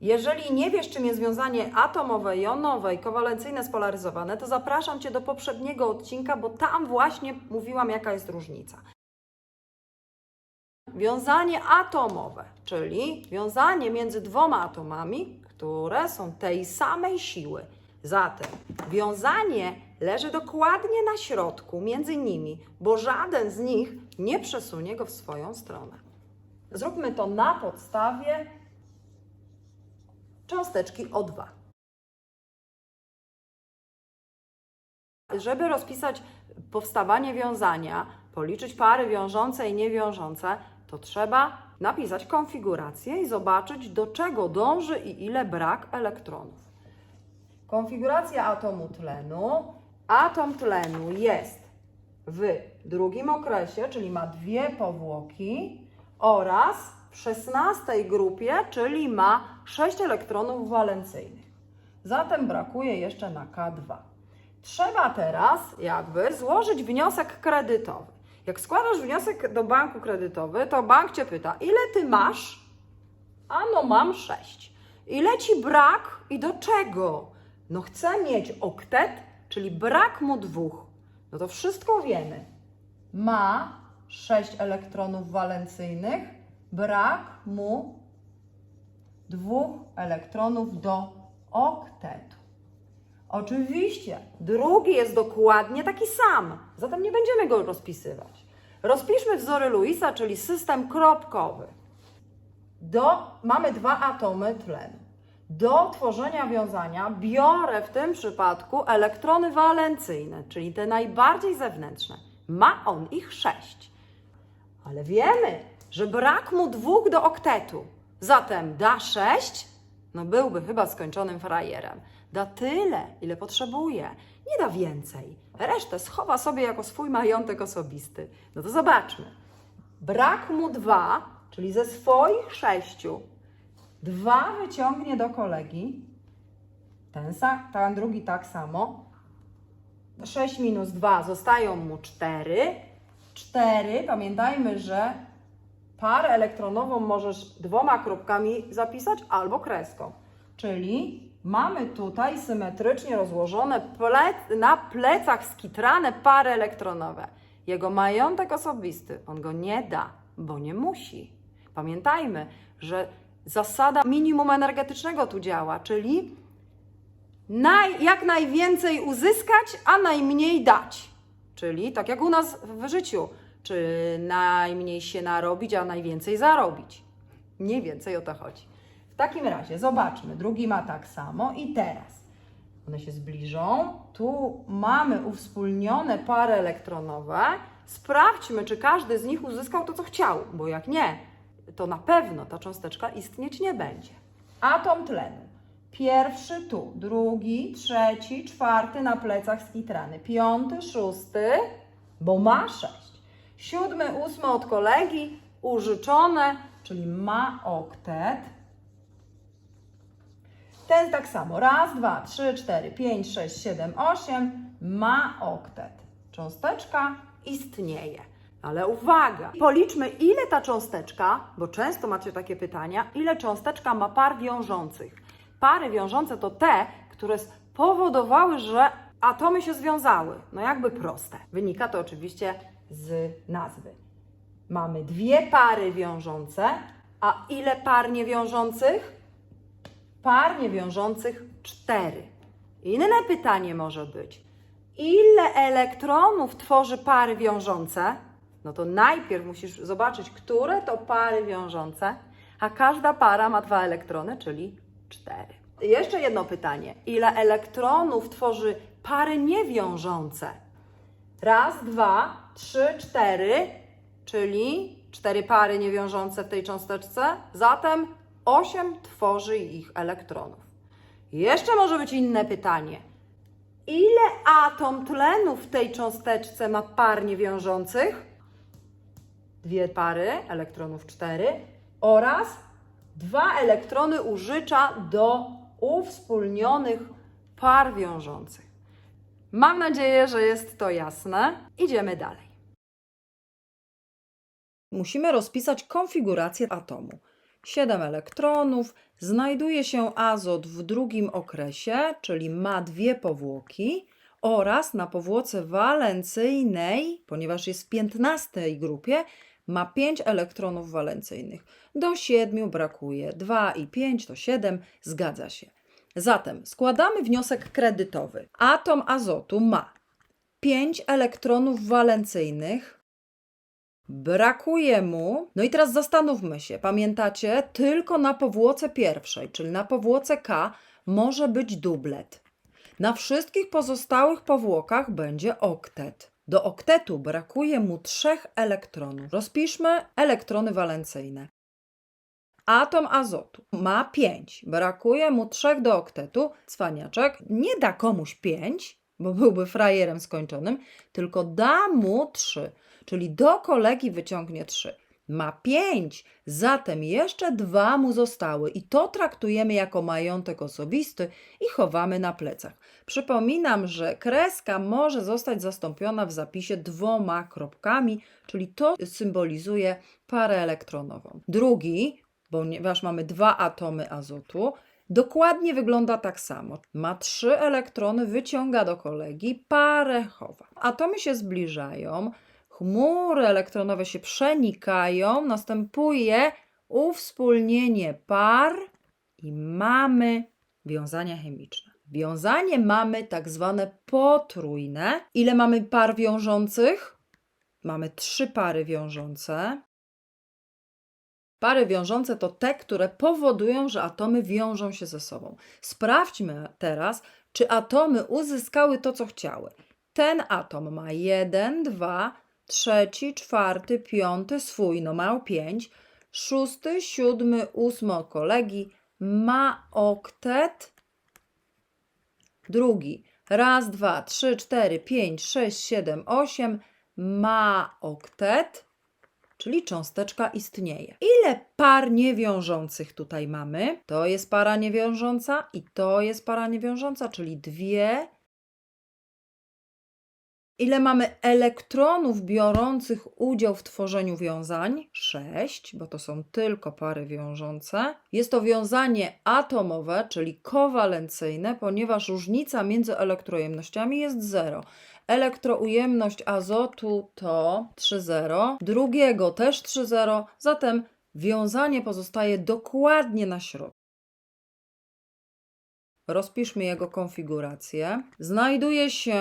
Jeżeli nie wiesz, czym jest wiązanie atomowe, jonowe i kowalencyjne spolaryzowane, to zapraszam Cię do poprzedniego odcinka, bo tam właśnie mówiłam, jaka jest różnica. Wiązanie atomowe, czyli wiązanie między dwoma atomami, które są tej samej siły. Zatem wiązanie leży dokładnie na środku między nimi, bo żaden z nich nie przesunie go w swoją stronę. Zróbmy to na podstawie cząsteczki O2. Żeby rozpisać powstawanie wiązania, policzyć pary wiążące i niewiążące, to trzeba napisać konfigurację i zobaczyć, do czego dąży i ile brak elektronów. Konfiguracja atomu tlenu. Atom tlenu jest w drugim okresie, czyli ma dwie powłoki oraz w szesnastej grupie, czyli ma 6 elektronów walencyjnych. Zatem brakuje jeszcze na K2. Trzeba teraz jakby złożyć wniosek kredytowy. Jak składasz wniosek do banku kredytowy, to bank cię pyta, ile ty masz? A no mam 6. Ile ci brak i do czego? No chcę mieć oktet, czyli brak mu dwóch. No to wszystko wiemy. Ma 6 elektronów walencyjnych, brak mu dwóch elektronów do oktetu. Oczywiście, drugi jest dokładnie taki sam, zatem nie będziemy go rozpisywać. Rozpiszmy wzory Lewisa, czyli system kropkowy. Do, mamy dwa atomy tlenu. Do tworzenia wiązania biorę w tym przypadku elektrony walencyjne, czyli te najbardziej zewnętrzne. Ma on ich sześć. Ale wiemy, że brak mu dwóch do oktetu. Zatem da sześć, no byłby chyba skończonym frajerem. Da tyle, ile potrzebuje. Nie da więcej. Resztę schowa sobie jako swój majątek osobisty. No to zobaczmy. Brak mu dwa, czyli ze swoich sześciu, dwa wyciągnie do kolegi. Ten, ten drugi tak samo. 6 minus 2 zostają mu 4. 4, pamiętajmy, że parę elektronową możesz dwoma kropkami zapisać albo kreską. Czyli mamy tutaj symetrycznie rozłożone na plecach skitrane pary elektronowe. Jego majątek osobisty, on go nie da, bo nie musi. Pamiętajmy, że zasada minimum energetycznego tu działa, czyli naj, jak najwięcej uzyskać, a najmniej dać. Czyli tak jak u nas w życiu, czy najmniej się narobić, a najwięcej zarobić. Mniej więcej o to chodzi. W takim razie zobaczmy, drugi ma tak samo i teraz one się zbliżą. Tu mamy uwspólnione pary elektronowe. Sprawdźmy, czy każdy z nich uzyskał to, co chciał, bo jak nie, to na pewno ta cząsteczka istnieć nie będzie. Atom tlenu. Pierwszy tu, drugi, trzeci, czwarty na plecach skitrany, piąty, szósty, bo ma sześć. Siódmy, ósmy od kolegi, użyczone, czyli ma oktet. Ten tak samo. Raz, dwa, trzy, cztery, pięć, sześć, siedem, osiem. Ma oktet. Cząsteczka istnieje. Ale uwaga! Policzmy, ile ta cząsteczka, bo często macie takie pytania, ile cząsteczka ma par wiążących. Pary wiążące to te, które spowodowały, że atomy się związały. No jakby proste. Wynika to oczywiście z nazwy. Mamy dwie pary wiążące, a ile par niewiążących? par niewiążących cztery. Inne pytanie może być, ile elektronów tworzy pary wiążące? No to najpierw musisz zobaczyć, które to pary wiążące, a każda para ma dwa elektrony, czyli cztery. Jeszcze jedno pytanie. Ile elektronów tworzy pary niewiążące? Raz, dwa, trzy, cztery, czyli cztery pary niewiążące w tej cząsteczce, zatem osiem tworzy ich elektronów. Jeszcze może być inne pytanie. Ile atom tlenu w tej cząsteczce ma par niewiążących? Dwie pary, elektronów cztery, oraz dwa elektrony użycza do uwspólnionych par wiążących. Mam nadzieję, że jest to jasne. Idziemy dalej. Musimy rozpisać konfigurację atomu. 7 elektronów. Znajduje się azot w drugim okresie, czyli ma dwie powłoki, oraz na powłoce walencyjnej, ponieważ jest w 15 grupie, ma 5 elektronów walencyjnych. Do 7 brakuje 2 i 5 to 7, zgadza się. Zatem składamy wniosek kredytowy. Atom azotu ma 5 elektronów walencyjnych, brakuje mu. No i teraz zastanówmy się, pamiętacie, tylko na powłoce pierwszej, czyli na powłoce K, może być dublet. Na wszystkich pozostałych powłokach będzie oktet. Do oktetu brakuje mu trzech elektronów. Rozpiszmy elektrony walencyjne. Atom azotu ma 5, brakuje mu 3 do oktetu. Cwaniaczek nie da komuś 5, bo byłby frajerem skończonym, tylko da mu 3, czyli do kolegi wyciągnie 3. Ma 5, zatem jeszcze dwa mu zostały i to traktujemy jako majątek osobisty i chowamy na plecach. Przypominam, że kreska może zostać zastąpiona w zapisie dwoma kropkami, czyli to symbolizuje parę elektronową. Drugi, ponieważ mamy dwa atomy azotu, dokładnie wygląda tak samo. Ma trzy elektrony, wyciąga do kolegi, parę chowa. Atomy się zbliżają, chmury elektronowe się przenikają, następuje uwspólnienie par i mamy wiązania chemiczne. Wiązanie mamy tak zwane potrójne. Ile mamy par wiążących? Mamy trzy pary wiążące. Pary wiążące to te, które powodują, że atomy wiążą się ze sobą. Sprawdźmy teraz, czy atomy uzyskały to, co chciały. Ten atom ma 1, 2, trzeci, czwarty, piąty, swój, no miał 5, szósty, siódmy, ósmy od kolegi, ma oktet, drugi, raz, dwa, trzy, cztery, pięć, sześć, siedem, osiem, ma oktet, czyli cząsteczka istnieje. Ile par niewiążących tutaj mamy? To jest para niewiążąca i to jest para niewiążąca, czyli dwie. Ile mamy elektronów biorących udział w tworzeniu wiązań? 6, bo to są tylko pary wiążące. Jest to wiązanie atomowe, czyli kowalencyjne, ponieważ różnica między elektrojemnościami jest 0. Elektroujemność azotu to 3,0, drugiego też 3,0, zatem wiązanie pozostaje dokładnie na środku. Rozpiszmy jego konfigurację. Znajduje się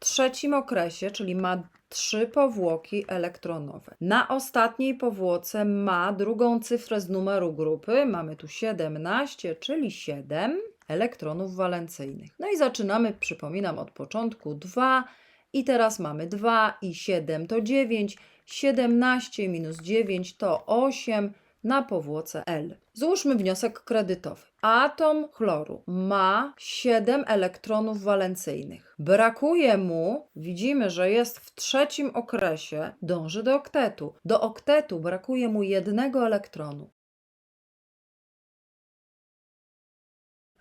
w trzecim okresie, czyli ma trzy powłoki elektronowe. Na ostatniej powłoce ma drugą cyfrę z numeru grupy. Mamy tu 17, czyli 7 elektronów walencyjnych. No i zaczynamy, przypominam, od początku 2 i teraz mamy 2 i 7 to 9, 17 minus 9 to 8 na powłoce L. Złóżmy wniosek kredytowy. Atom chloru ma 7 elektronów walencyjnych. Brakuje mu, widzimy, że jest w trzecim okresie, dąży do oktetu. Do oktetu brakuje mu jednego elektronu.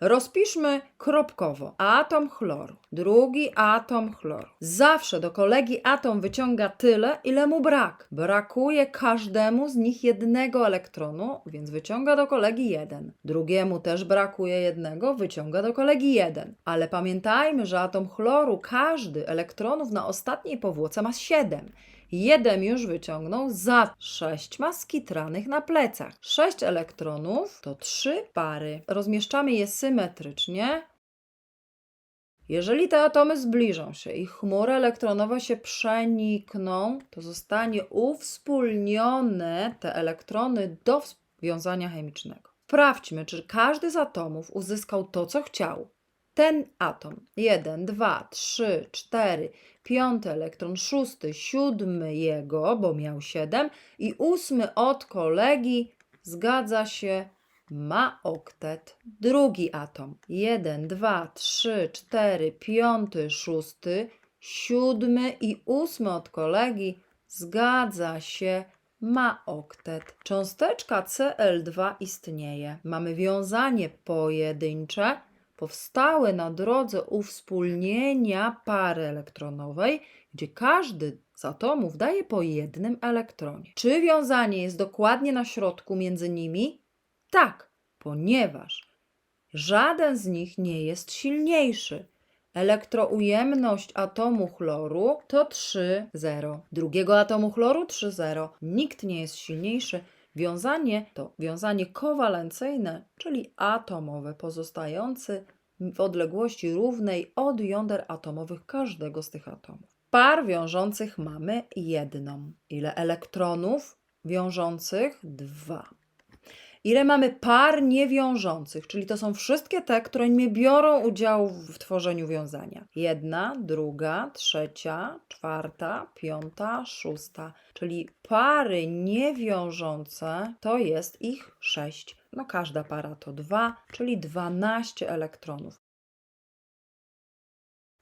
Rozpiszmy kropkowo atom chloru, drugi atom chloru. Zawsze do kolegi atom wyciąga tyle, ile mu brak. Brakuje każdemu z nich jednego elektronu, więc wyciąga do kolegi jeden. Drugiemu też brakuje jednego, wyciąga do kolegi jeden. Ale pamiętajmy, że atom chloru, każdy elektronów na ostatniej powłoce ma 7. Jeden już wyciągnął za sześć ma skitranych na plecach. Sześć elektronów to trzy pary. Rozmieszczamy je symetrycznie. Jeżeli te atomy zbliżą się i chmury elektronowe się przenikną, to zostanie uwspólnione te elektrony do wiązania chemicznego. Sprawdźmy, czy każdy z atomów uzyskał to, co chciał. Ten atom 1, 2, 3, 4, piąty elektron, szósty, siódmy jego, bo miał 7 i ósmy od kolegi, zgadza się, ma oktet. Drugi atom 1, 2, 3, 4, piąty, szósty, siódmy i ósmy od kolegi, zgadza się, ma oktet. Cząsteczka Cl2 istnieje. Mamy wiązanie pojedyncze powstały na drodze uwspólnienia pary elektronowej, gdzie każdy z atomów daje po jednym elektronie. Czy wiązanie jest dokładnie na środku między nimi? Tak, ponieważ żaden z nich nie jest silniejszy. Elektroujemność atomu chloru to 3,0. Drugiego atomu chloru 3,0. Nikt nie jest silniejszy. Wiązanie to wiązanie kowalencyjne, czyli atomowe, pozostające w odległości równej od jąder atomowych każdego z tych atomów. Par wiążących mamy jedną. Ile elektronów wiążących? Dwa. Ile mamy par niewiążących, czyli to są wszystkie te, które nie biorą udziału w tworzeniu wiązania. Jedna, druga, trzecia, czwarta, piąta, szósta. Czyli pary niewiążące to jest ich sześć. No każda para to dwa, czyli 12 elektronów.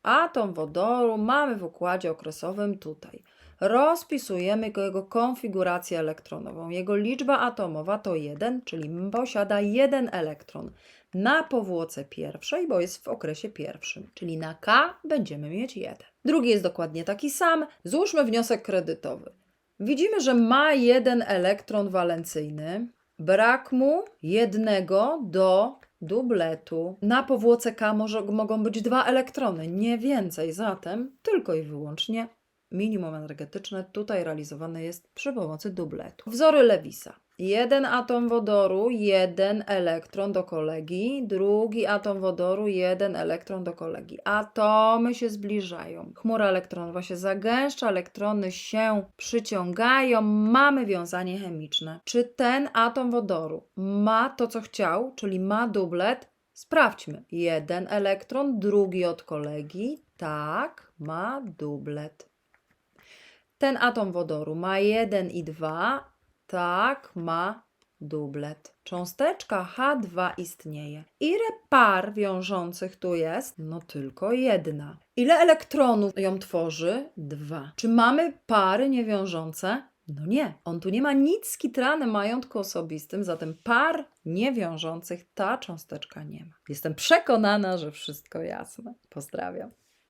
Atom wodoru mamy w układzie okresowym tutaj. Rozpisujemy go- jego konfigurację elektronową. Jego liczba atomowa to 1, czyli posiada jeden elektron na powłoce pierwszej, bo jest w okresie pierwszym, czyli na K będziemy mieć 1. Drugi jest dokładnie taki sam. Złóżmy wniosek kredytowy. Widzimy, że ma jeden elektron walencyjny. Brak mu jednego do dubletu. Na powłoce K może, mogą być dwa elektrony, nie więcej. Zatem tylko i wyłącznie minimum energetyczne tutaj realizowane jest przy pomocy dubletu. Wzory Lewisa. Jeden atom wodoru, jeden elektron do kolegi, drugi atom wodoru, jeden elektron do kolegi. Atomy się zbliżają. Chmura elektronowa się zagęszcza, elektrony się przyciągają, mamy wiązanie chemiczne. Czy ten atom wodoru ma to, co chciał, czyli ma dublet? Sprawdźmy. Jeden elektron, drugi od kolegi. Tak, ma dublet. Ten atom wodoru ma 1 i 2. Tak, ma dublet. Cząsteczka H2 istnieje. Ile par wiążących tu jest? No tylko jedna. Ile elektronów ją tworzy? Dwa. Czy mamy pary niewiążące? No nie, on tu nie ma nic skitrane majątku osobistym, zatem par niewiążących ta cząsteczka nie ma. Jestem przekonana, że wszystko jasne. Pozdrawiam.